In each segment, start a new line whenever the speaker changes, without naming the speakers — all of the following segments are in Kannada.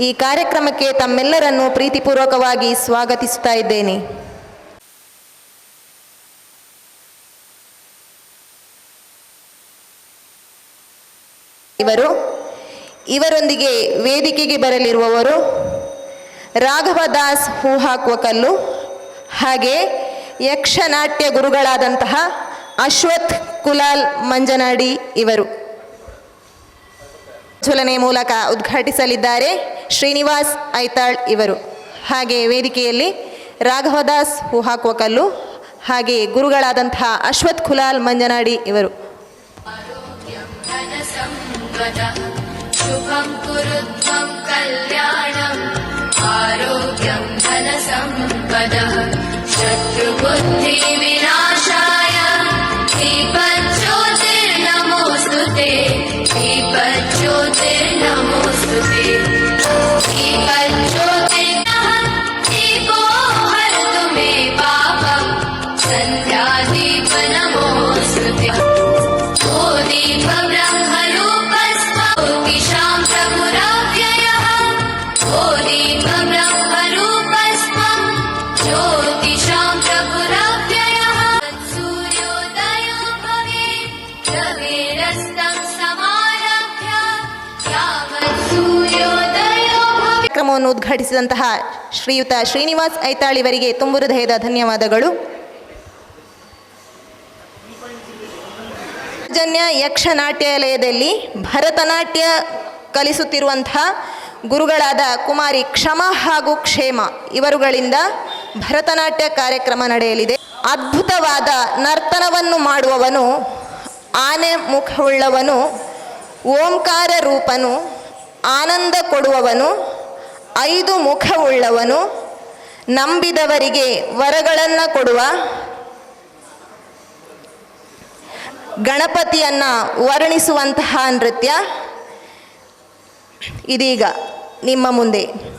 ಈ ಕಾರ್ಯಕ್ರಮಕ್ಕೆ ತಮ್ಮೆಲ್ಲರನ್ನು ಪ್ರೀತಿಪೂರ್ವಕವಾಗಿ ಸ್ವಾಗತಿಸುತ್ತಾ ಇದ್ದೇನೆ. ಇವರು, ಇವರೊಂದಿಗೆ ವೇದಿಕೆಗೆ ಬರಲಿರುವವರು ರಾಘವ ದಾಸ್ ಹೂ ಹಾಕುವ ಕಲ್ಲು, ಹಾಗೆ ಯಕ್ಷನಾಟ್ಯ ಗುರುಗಳಾದಂತಹ ಅಶ್ವಥ್ ಕುಲಾಲ್ ಮಂಜನಾಡಿ ಇವರು. ಪ್ರಜ್ವಲನೆ ಮೂಲಕ ಉದ್ಘಾಟಿಸಲಿದ್ದಾರೆ ಶ್ರೀನಿವಾಸ್ ಐತಾಳ್ ಇವರು. ಹಾಗೆ ವೇದಿಕೆಯಲ್ಲಿ ರಾಘವದಾಸ್ ಹೂ ಹಾಕುವ ಕಲ್ಲು ಹಾಗೆ ಗುರುಗಳಾದಂತಹ ಅಶ್ವಥ್ ಖುಲಾಲ್ ಮಂಜನಾಡಿ ಇವರು.
ಶತ್ರುಬುದ್ಧಿ ವಿನಾ
ಕಾರ್ಯಕ್ರಮವನ್ನು ಉದ್ಘಾಟಿಸಿದಂತಹ ಶ್ರೀಯುತ ಶ್ರೀನಿವಾಸ್ ಐತಾಳಿವರಿಗೆ ತುಂಬು ಹೃದಯದ ಧನ್ಯವಾದಗಳು. ಜನ್ಯ ಯಕ್ಷನಾಟ್ಯಾಲಯದಲ್ಲಿ ಭರತನಾಟ್ಯ ಕಲಿಸುತ್ತಿರುವಂತಹ ಗುರುಗಳಾದ ಕುಮಾರಿ ಕ್ಷಮ ಹಾಗೂ ಕ್ಷೇಮ ಇವರುಗಳಿಂದ ಭರತನಾಟ್ಯ ಕಾರ್ಯಕ್ರಮ ನಡೆಯಲಿದೆ. ಅದ್ಭುತವಾದ ನರ್ತನವನ್ನು ಮಾಡುವವನು, ಆನೆ ಮುಖವುಳ್ಳವನು, ಓಂಕಾರ ರೂಪನು, ಆನಂದ ಕೊಡುವವನು ಐದು ಮುಖವುಳ್ಳವನು ನಂಬಿದವರಿಗೆ ವರಗಳನ್ನು ಕೊಡುವ ಗಣಪತಿಯನ್ನ ವರ್ಣಿಸುವಂತಹ ನೃತ್ಯ. ಇದೀಗ ನಿಮ್ಮ ಮುಂದೆ.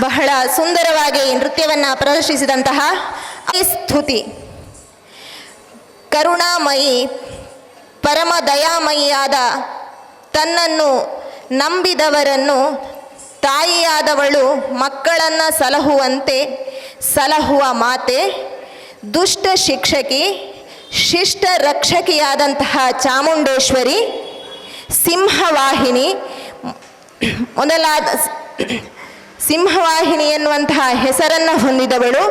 ಬಹಳ ಸುಂದರವಾಗಿ ನೃತ್ಯವನ್ನು ಪ್ರದರ್ಶಿಸಿದಂತಹ ಸ್ತುತಿ. ಕರುಣಾಮಯಿ ಪರಮ ದಯಾಮಯಿಯಾದ ತನ್ನನ್ನು ನಂಬಿದವರನ್ನು ತಾಯಿಯಾದವಳು ಮಕ್ಕಳನ್ನು ಸಲಹುವಂತೆ ಸಲಹುವ ಮಾತೆ, ದುಷ್ಟ ಶಿಕ್ಷಕಿ, ಶಿಷ್ಟ ರಕ್ಷಕಿಯಾದಂತಹ ಚಾಮುಂಡೇಶ್ವರಿ, ಸಿಂಹವಾಹಿನಿ, ಮೊದಲಾದ ಸಿಂಹವಾಹಿನಿ ಎನ್ನುವಂತಹ ಹೆಸರನ್ನು ಹೊಂದಿದವಳು.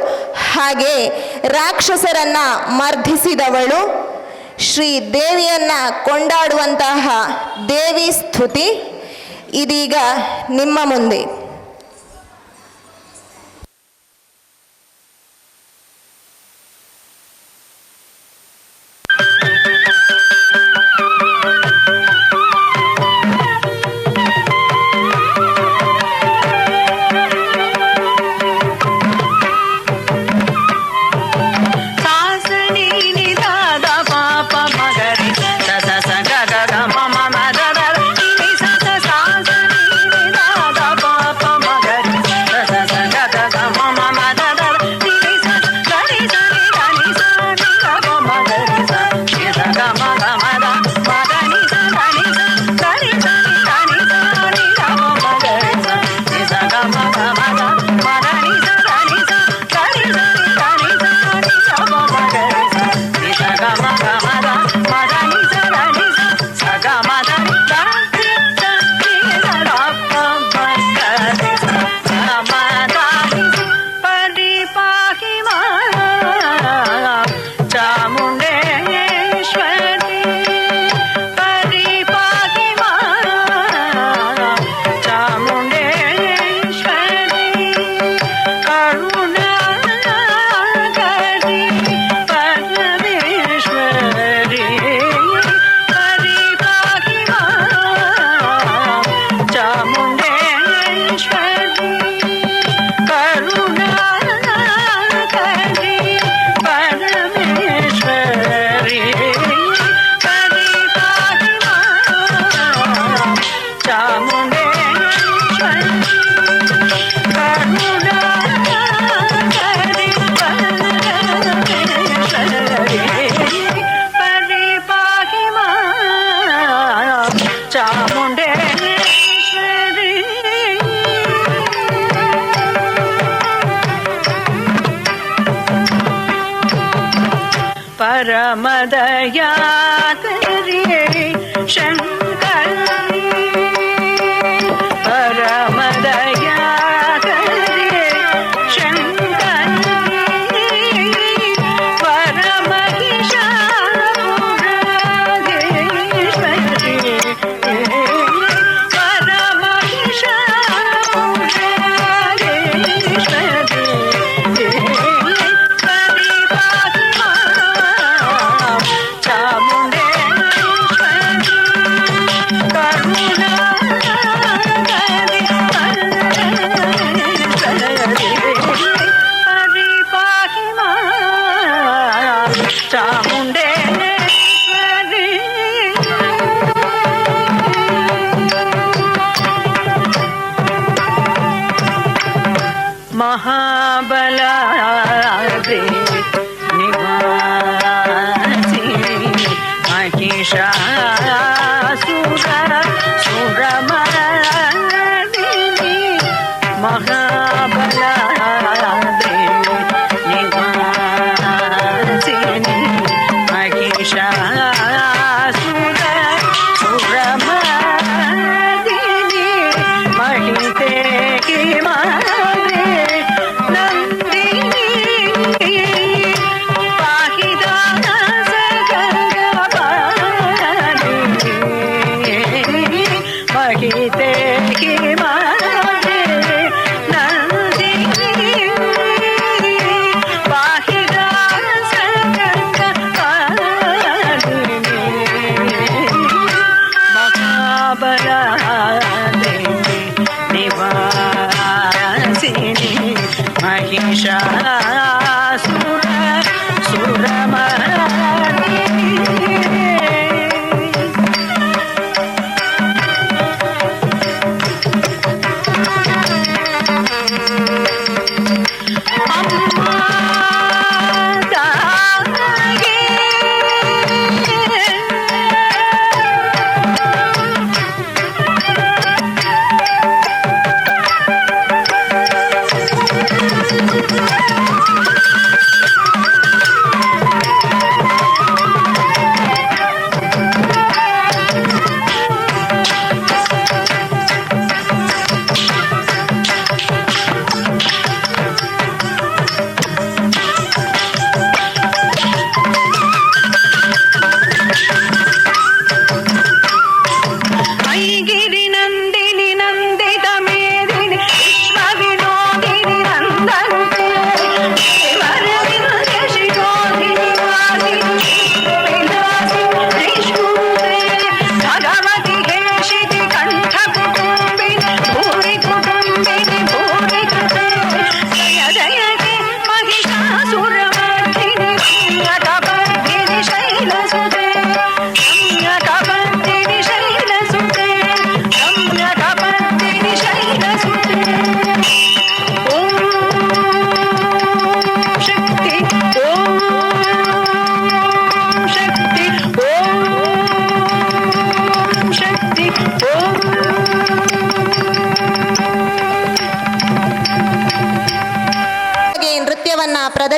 ಹಾಗೆ ರಾಕ್ಷಸರನ್ನ ಮರ್ಧಿಸಿದವಳು. ಶ್ರೀ ದೇವಿಯನ್ನ ಕೊಂಡಾಡುವಂತಹ ದೇವಿ ಸ್ತುತಿ. ಇದೀಗ ನಿಮ್ಮ ಮುಂದೆ. பரமதயாகரி சங்க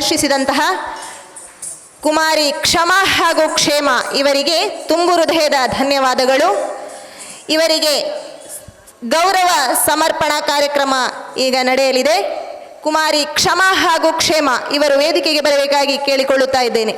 ಪ್ರದರ್ಶಿಸಿದಂತಹ ಕುಮಾರಿ ಕ್ಷಮಾ ಹಾಗೂ ಕ್ಷೇಮ ಇವರಿಗೆ ತುಂಬು ಹೃದಯದ ಧನ್ಯವಾದಗಳು. ಇವರಿಗೆ ಗೌರವ ಸಮರ್ಪಣಾ ಕಾರ್ಯಕ್ರಮ ಈಗ ನಡೆಯಲಿದೆ. ಕುಮಾರಿ ಕ್ಷಮಾ ಹಾಗೂ ಕ್ಷೇಮ ಇವರು ವೇದಿಕೆಗೆ ಬರಬೇಕಾಗಿ ಕೇಳಿಕೊಳ್ಳುತ್ತಾ ಇದ್ದೇನೆ.